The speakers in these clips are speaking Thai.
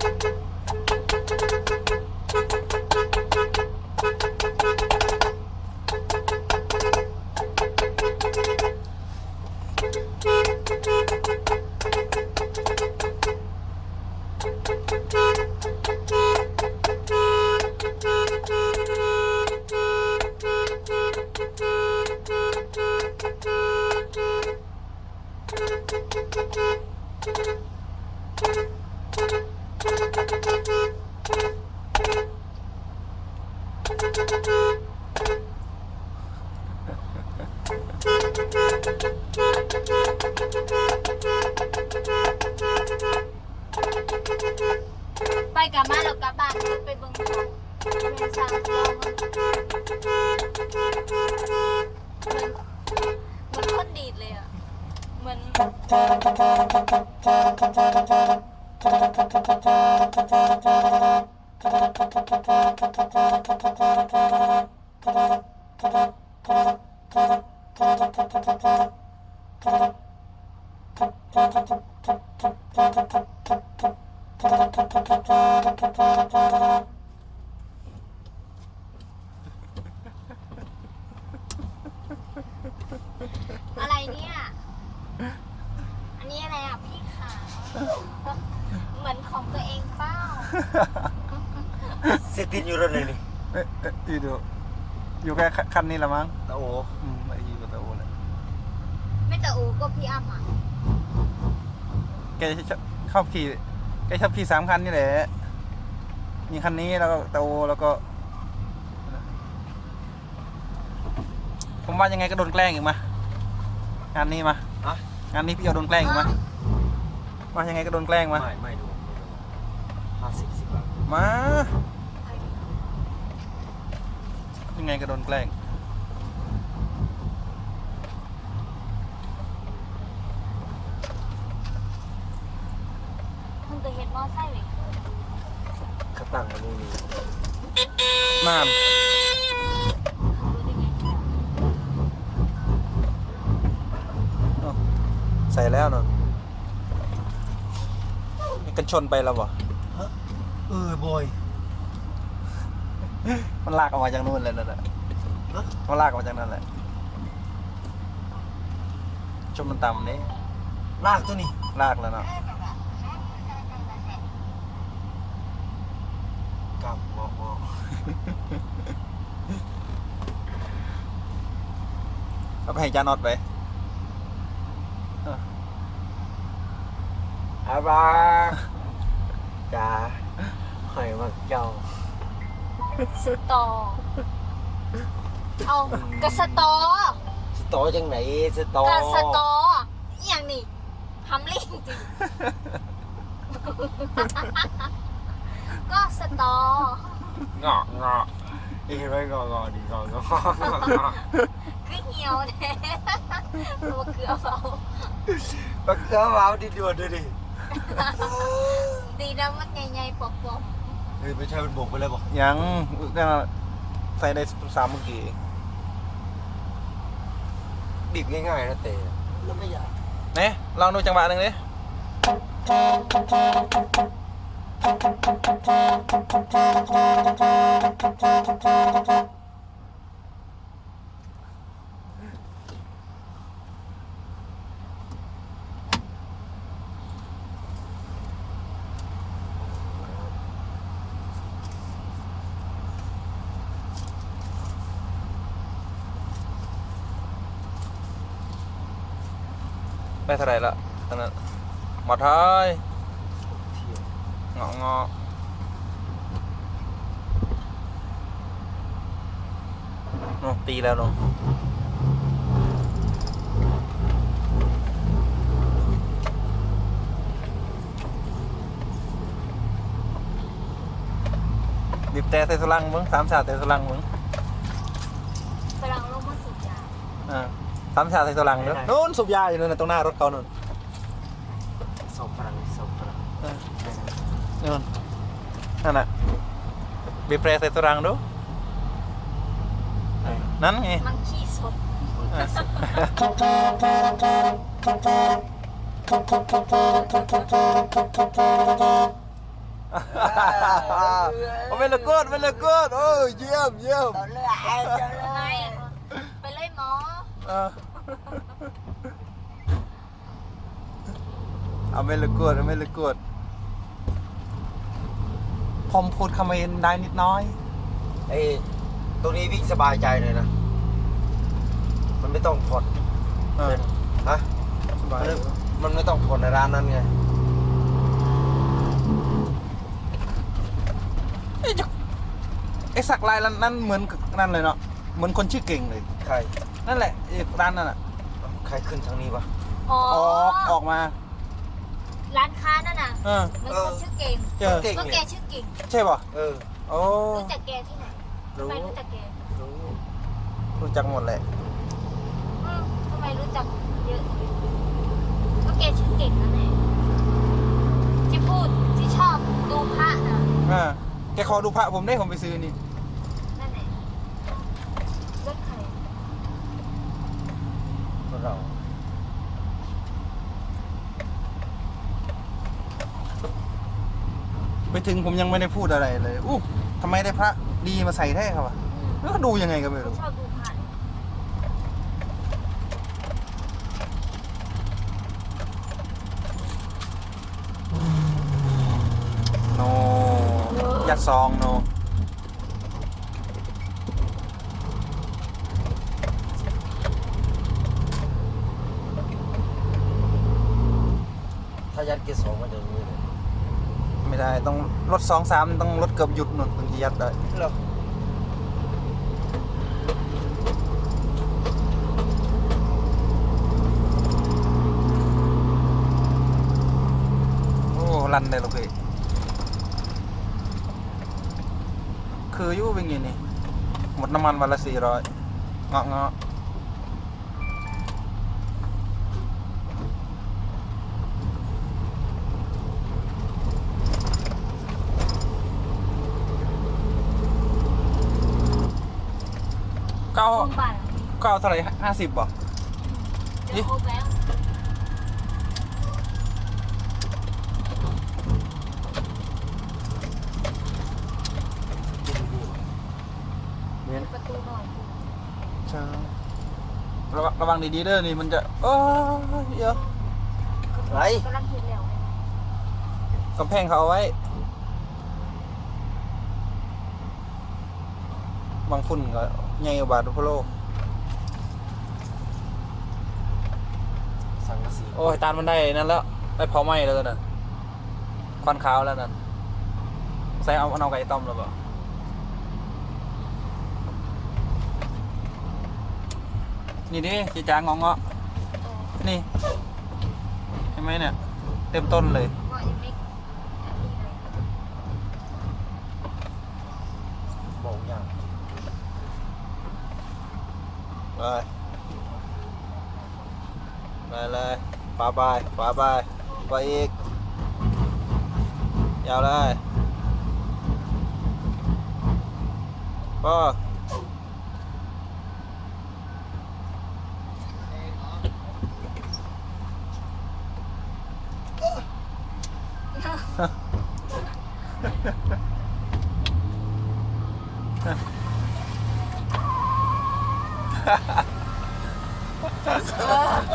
thank you ไปกลับมาแล้วกลับบ้านไปเบิ่งเขาแม่สร้างเราเหมือนเหมือนคนดีดเลยอะเหมือน อะไรเนี่ย อันนี้อะไรอะ พี่ขา เหมือนของตัวเองเป้า สตินอยู่รถเลยนี่เอ๊ะเอ๊ะอยู่ดูอยู่แค่คันนี้ละมั้งตาโออืมไอ้ยีกับตะโอเลยไม่แต่อูก็พี่อ้ำอะแกชอบชอบขี่แกชอบขี่สามคันนี่แหละมีคันนี้แล้วก็ตะโอแล้วก็ ผมว่ายังไงก็โดนแกล้งอีกมางานนี้มาอะงานนี้พี่เอาโดนแกล้งอีกมาว่ายังไงก็โดนแกล้งมาไม่ไม่ดูห้าสิบสิบบาทมายัง ไงก็โดนแกล้งมึงเคยเห็นมอไซค์ไหมขับตั้งมานี่นี่นานเขารู้ได้ไงเอาใส่แล้วเนอะนี่กันชนไปแล้วบ่เออบอย มันลากออกมาจากนู่นเลยนั่นแหละฮะมันลากออกมาจากนั่นแหละชมมันต่ำนี่ลากตัวนี้ลากแล้วเนาะกำบอกบอกเอาไปให้จานอดไปอาบาจ้าหอยมักเจ้า สตอ เอากระสตอสตอจังไหนสตอกระสตออหย่างนี่ทำลิงจริง ก็สตอ งอกงอกอีกไรงอกงอดีงอกงอคือเหี่ยวแท้ตัวเกลือเบาบักเกลือว้าวดิด่วนด้วยดิ ดีนะมันใหญ่ๆปอกเฮ้ยไม่ใช่เป็นบกไปเลยบอกยังนั่นน่ะใส่ได้สามเมื่อกี้บีบง่ายๆนะเตะแล้วไม่อยากเนี่ยลองดูจังหวะหนึ่งดิ ได้เท่าไหร่ละตอนนั้นหมดท้ายเที่ยวเงาะเงาะโน่ตีแล้วเนาะบีบแต่ใส่สลังมึงสามชาติใส่สลังมึงๆฝรั่งลงมาสุดยาอ่า สามชาติใส่สลังเด้อนู่นสูบยาอยู่นู่นนะตรงหน้ารถเขานู่นสองฝรั่งสองฝรั่งเออนู่นนั่นน่ะบีบแต่ใส่สลังดูนั่นไงมันขี้สดอะโอ้เวลกูดเวลกูดโอ้ยเยี่ยมเยี่ยมตอนแรกไอ้เจ้าอะไรไปเลยหมอ เออเอาเวลกูดเอาเวลกูดผมพูดคำเขมรได้นิดน้อย ไอ้ตรงนี้วิ่งสบายใจเลยนะ มันไม่ต้องผ่อนเออฮะ สบายมันมันไม่ต้องผ่อนในร้านนั้นไงไอ้เจ้าไอ้สักลายนั้นเหมือนกับนั่นเลยเนาะ เหมือนคนชื่อเก่งเลย ใครนั่นแหละไอ้ร้านนั่นอะใครขึ้นทางนี้ปะอ๋อออกออกมาร้านค้านั่นน่ะ เออมันคนชื่อเก่งเจอเก่งก็แกเนี่ยชื่อเก่งใช่ป่ะเออโอ้รู้จักแกที่ไหนทำไมรู้จักแกรู้รู้จักหมดแหละอืมทำไมรู้จักเยอะก็แกชื่อเก่งนั่นแหละที่พูดที่ชอบดูพระนะอ่าแกขอดูพระผมได้ผมไปซื้อนี่ นั่นแหละรถใคร พ วกเราไปถึงผมยังไม่ได้พูดอะไรเลยอู้ทำไมได้พระดีมาใส่แท้ครับวะอืมแล้วก็ดูยังไงก็ไม่เขารู้ชอบดูพระโนยัดซองโน ถ้ายัดเกียร์สองมันจะอย่างนี้เลย ไม่ได้ต้อง รถสองสามต้องรถเกือบหยุดหนุนถึงจะยัดได้เหรอโอ้รันได้หรอกพี่คืออยู่เป็นไงนี่หมดน้ำมันวันละสี่ร้อยเงาะเงาะ เก้าคุณปั่นเก้าเท่าไหร่ห้าสิบบ่ เดี๋ยวครบแล้วเน้นประตูหน่อยใช่ระวังระวังดีๆเด้อนี่มันจะเออเยอะไรกำลังเห็นแล้ว กำแพงเขาเอาไว้ บางฝุ่นก็ใหญ่กว่าบาทพุโลสังกะสีโอ้ยตานมันได้นั่นแล้วได้เผาไหม้แล้วนะควันขาวแล้วนั่นใส่เอาเอาไก่ต้มแล้วเปล่านี่ดิจีจางงองเงาะเออนี่เห็นไหมเนี่ย เต็มต้นเลยเหมาะยังไม่อันนี้เลย บอกอย่าง ไปไปเลยขวาไปขวาไปไปอีก ยาวเลยก็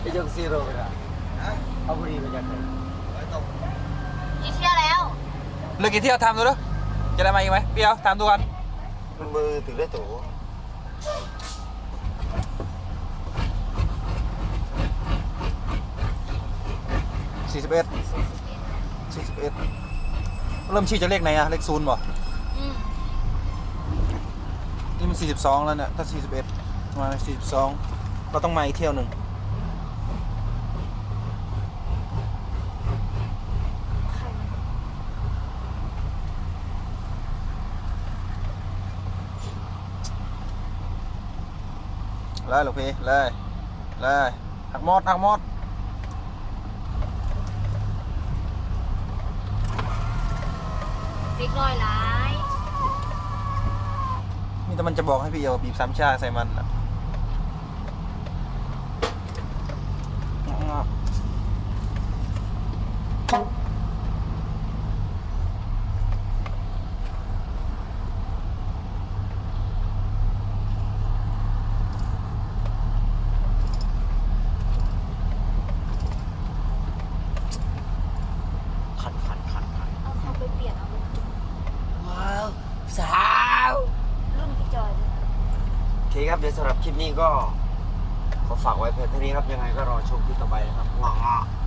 ไอ้ยกซีโร่ไปละเอาบุหรีไปจากไหนกี่เที่ยวแล้วเหลือกี่เที่ยวทำดูด้วยจะได้มาอีกไหมเปียวทำดูกันมันมือถือได้ตัวสี่สิบเอ็ดสี่สิบเอ็ดเริ่มชี้จะเลขไหนอะเลขศูนย์บ่อืมนี่มันสี่สิบสองแล้วเนี่ยถ้าสี่สิบเอ็ด มาสี่สิบสองเราต้องมาอีกเที่ยวหนึ่งใครเลยหลวงพี่เลยเลยหักมอดหักมอดฟิกน้อยหลายนี่แต่มันจะบอกให้พี่เอวบีบสามชาใส่มันอะเคครับ เดี๋ยวสำหรับค ลิปนี้ก็ขอฝากไว้เพียงเท่านี้ครับ ยังไงก็รอชมคลิปต่อไปนะครับงอๆสวัสดีครับ